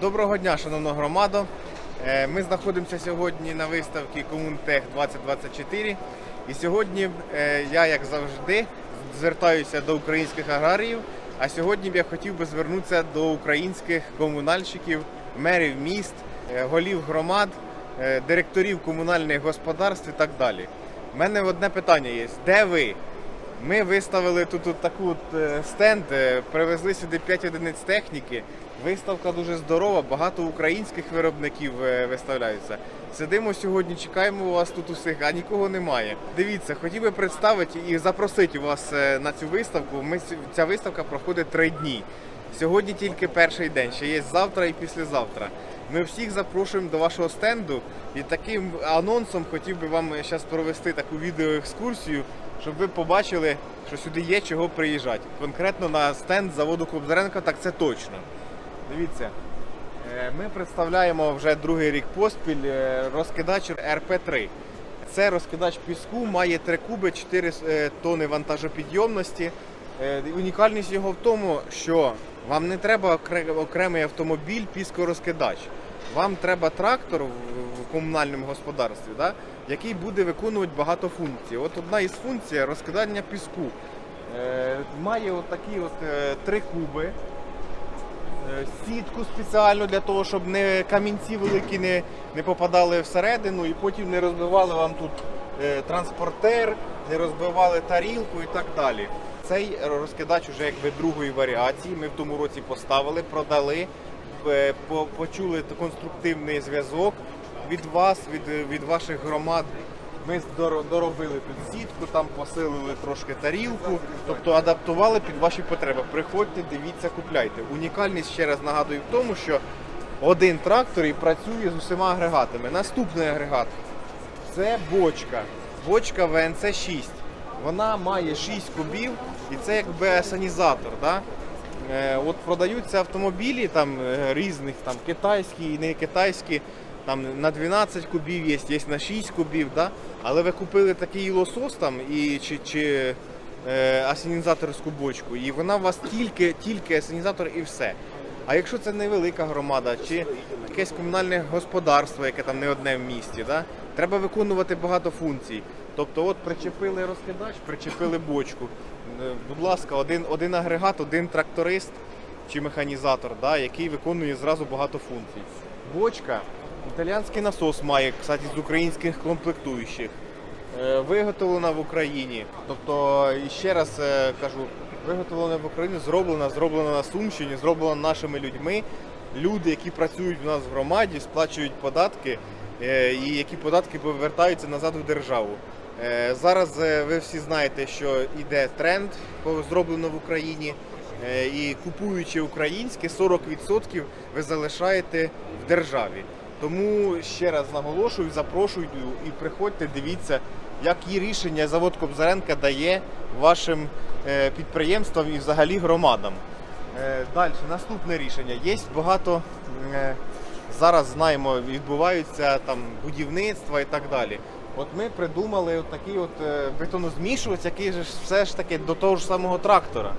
Доброго дня, шановна громада. Е, Ми знаходимося сьогодні на виставці Комунтех 2024. І сьогодні е, я, як завжди, звертаюся до українських аграріїв. А сьогодні б я хотів би звернутися до українських комунальщиків, мерів міст, е, голів громад, директорів комунальних господарств і так далі. У мене одне питання є: де ви? Ми виставили тут, тут таку е, стенд, е, привезли сюди 5 одиниць техніки. Виставка дуже здорова, багато українських виробників е, виставляються. Сидимо сьогодні, чекаємо вас тут усіх, а нікого немає. Дивіться, хотів би представити і запросити вас на цю виставку. Ми ця виставка проходить три дні. Сьогодні тільки перший день, ще є завтра і післязавтра. Ми всіх запрошуємо до вашого стенду і таким анонсом хотів би вам зараз провести таку відеоекскурсію, щоб ви побачили, що сюди є чого приїжджати. Конкретно на стенд заводу Кобзаренка, так це точно. Дивіться, е, ми представляємо вже другий рік поспіль е, розкидач РП-3. Це розкидач піску, має 3 куби, 4 е, тони вантажопідйомності. Унікальність його в тому, що вам не треба окремий автомобіль піскорозкидач. Вам треба трактор в комунальному господарстві, да, який буде виконувати багато функцій. От одна із функцій розкидання піску. Е, Має от такі от е, три куби. Е, Сітку спеціально для того, щоб не камінці великі не, не попадали всередину і потім не розбивали вам тут е, транспортер, не розбивали тарілку і так далі. Цей розкидач уже якби другої варіації. Ми в тому році поставили, продали, почули конструктивний зв'язок від вас, від, від ваших громад. Ми доробили тут сітку, там посилили трошки тарілку, тобто адаптували під ваші потреби. Приходьте, дивіться, купляйте. Унікальність ще раз нагадую в тому, що один трактор і працює з усіма агрегатами. Наступний агрегат це бочка. Бочка ВНЦ 6. Вона має 6 кубів і це якби асанізатор. Да? Е, от продаються автомобілі там е, різних, там китайські і не китайські. Там на 12 кубів є, є на 6 кубів, да? але ви купили такий лосос там і чи, чи е, асенізаторську бочку, і вона у вас тільки, тільки асенізатор і все. А якщо це невелика громада чи якесь комунальне господарство, яке там не одне в місті, да? треба виконувати багато функцій. Тобто, от причепили розкидач, причепили бочку. Е, Будь ласка, один, один агрегат, один тракторист чи механізатор, да, який виконує зразу багато функцій. Бочка, італіянський насос має, кстати, з українських комплектуючих. Е, Виготовлена в Україні. Тобто, ще раз е, кажу, виготовлена в Україні, зроблена, зроблена на Сумщині, зроблена нашими людьми. Люди, які працюють у нас в громаді, сплачують податки, е, і які податки повертаються назад в державу. Е, Зараз е, ви всі знаєте, що йде тренд зроблено в Україні. І купуючи українське, 40% ви залишаєте в державі. Тому ще раз наголошую, запрошую і приходьте, дивіться, які рішення завод Кобзаренка дає вашим е, підприємствам і взагалі громадам. Е, Далі, наступне рішення. Є багато е, зараз знаємо, відбуваються там будівництва і так далі. От ми придумали от такий от бетонозмішувач, який ж все ж таки до того ж самого трактора.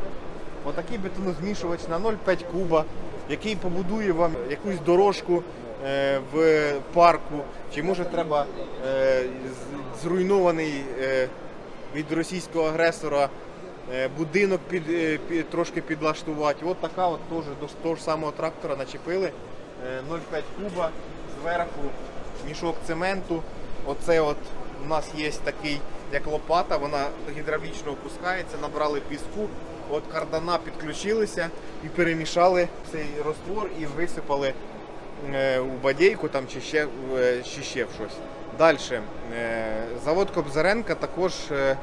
Отакий бетонозмішувач на 0,5 куба, який побудує вам якусь дорожку в парку, чи може треба е, зруйнований е, від російського агресора е, будинок під, е, під, трошки підлаштувати. От така от теж до того ж самого трактора начепили е, 0,5 куба зверху, мішок цементу. Оце от у нас є такий, як лопата, вона гідравлічно опускається, набрали піску, от кардана підключилися і перемішали цей роствор і висипали е, у бадейку там, чи, ще, е, чи ще в щось. Далі. Завод Кобзаренка також е,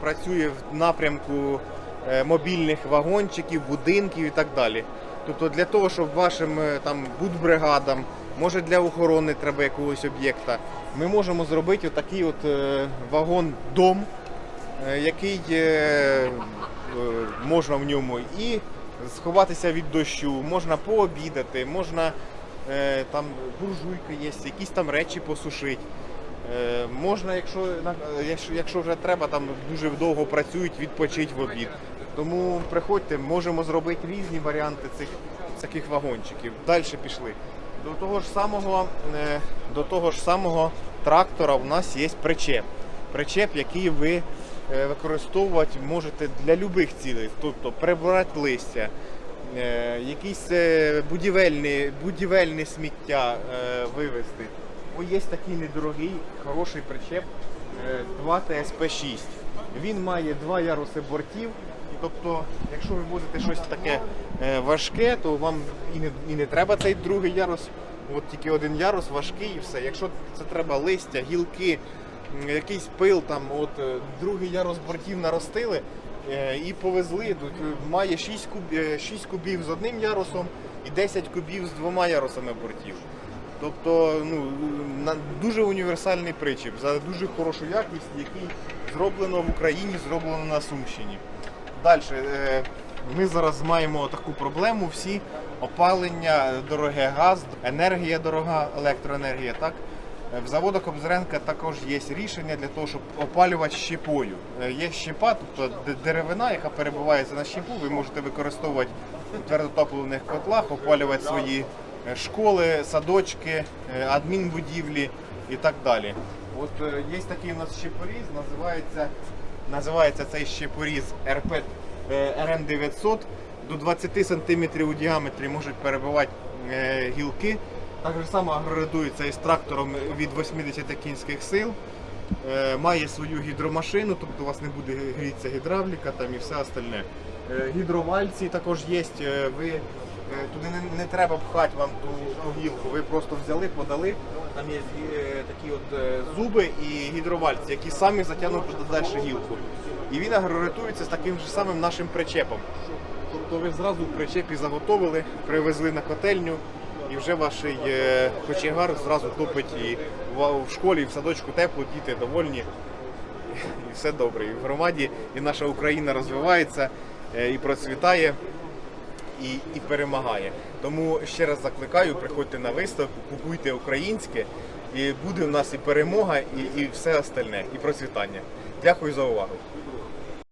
працює в напрямку е, мобільних вагончиків, будинків і так далі. Тобто для того, щоб вашим е, там будбригадам, може для охорони треба якогось об'єкта, ми можемо зробити отакий от е, вагон-дом, е, який е, е, можна в ньому і сховатися від дощу, можна пообідати, можна е, там буржуйка є, якісь там речі посушити. Е, можна, якщо, якщо, вже треба, там дуже довго працюють, відпочити в обід. Тому приходьте, можемо зробити різні варіанти цих, таких вагончиків. Далі пішли. До того ж самого, е, до того ж самого трактора у нас є причеп. Причеп, який ви е, використовувати можете для будь-яких цілей, тобто прибирати листя, е, якісь е, будівельні, будівельне сміття е, вивезти. О, є такий недорогий, хороший причеп е, 2 ТСП-6. Він має два яруси бортів. Тобто, якщо ви возите щось таке е, важке, то вам і не, і не треба цей другий ярус. От тільки один ярус важкий і все. Якщо це треба листя, гілки, якийсь пил, там, от е, другий ярус бортів наростили е, і повезли. Е, має 6, куб, 6 кубів з одним ярусом і 10 кубів з двома ярусами бортів. Тобто ну, дуже універсальний причіп за дуже хорошу якість, який зроблено в Україні, зроблено на Сумщині. Далі, е, ми зараз маємо таку проблему: всі опалення дороге, газ, енергія дорога, електроенергія. Так? Е, В заводах Обзренка також є рішення для того, щоб опалювати щепою. Е, Є щепа, тобто деревина, яка перебувається на щепу, ви можете використовувати в твердотопливних котлах, опалювати свої е, школи, садочки, адмінбудівлі і так далі. От є такий у нас щепоріз, називається, називається цей щепоріз РП е, РМ900. До 20 см у діаметрі можуть перебувати гілки. Так же само агроредується із трактором від 80 кінських сил. Е, Має свою гідромашину, тобто у вас не буде грітися гідравліка там і все остальне. Е, Гідровальці також є. е, Ви туди не, не треба пхати вам ту, ту гілку. Ви просто взяли, подали. Там є такі от зуби і гідровальці, які самі затягнуть далі гілку. І він агроретується з таким же самим нашим причепом. Тобто ви зразу в причепі заготовили, привезли на котельню, і вже ваш е, кочегар зразу топить і в, школі, і в садочку тепло, діти довольні. І все добре. І в громаді, і наша Україна розвивається е, і процвітає. І, і перемагає. Тому ще раз закликаю, приходьте на виставку, купуйте українське, і буде в нас і перемога, і, і все остальне, і процвітання. Дякую за увагу.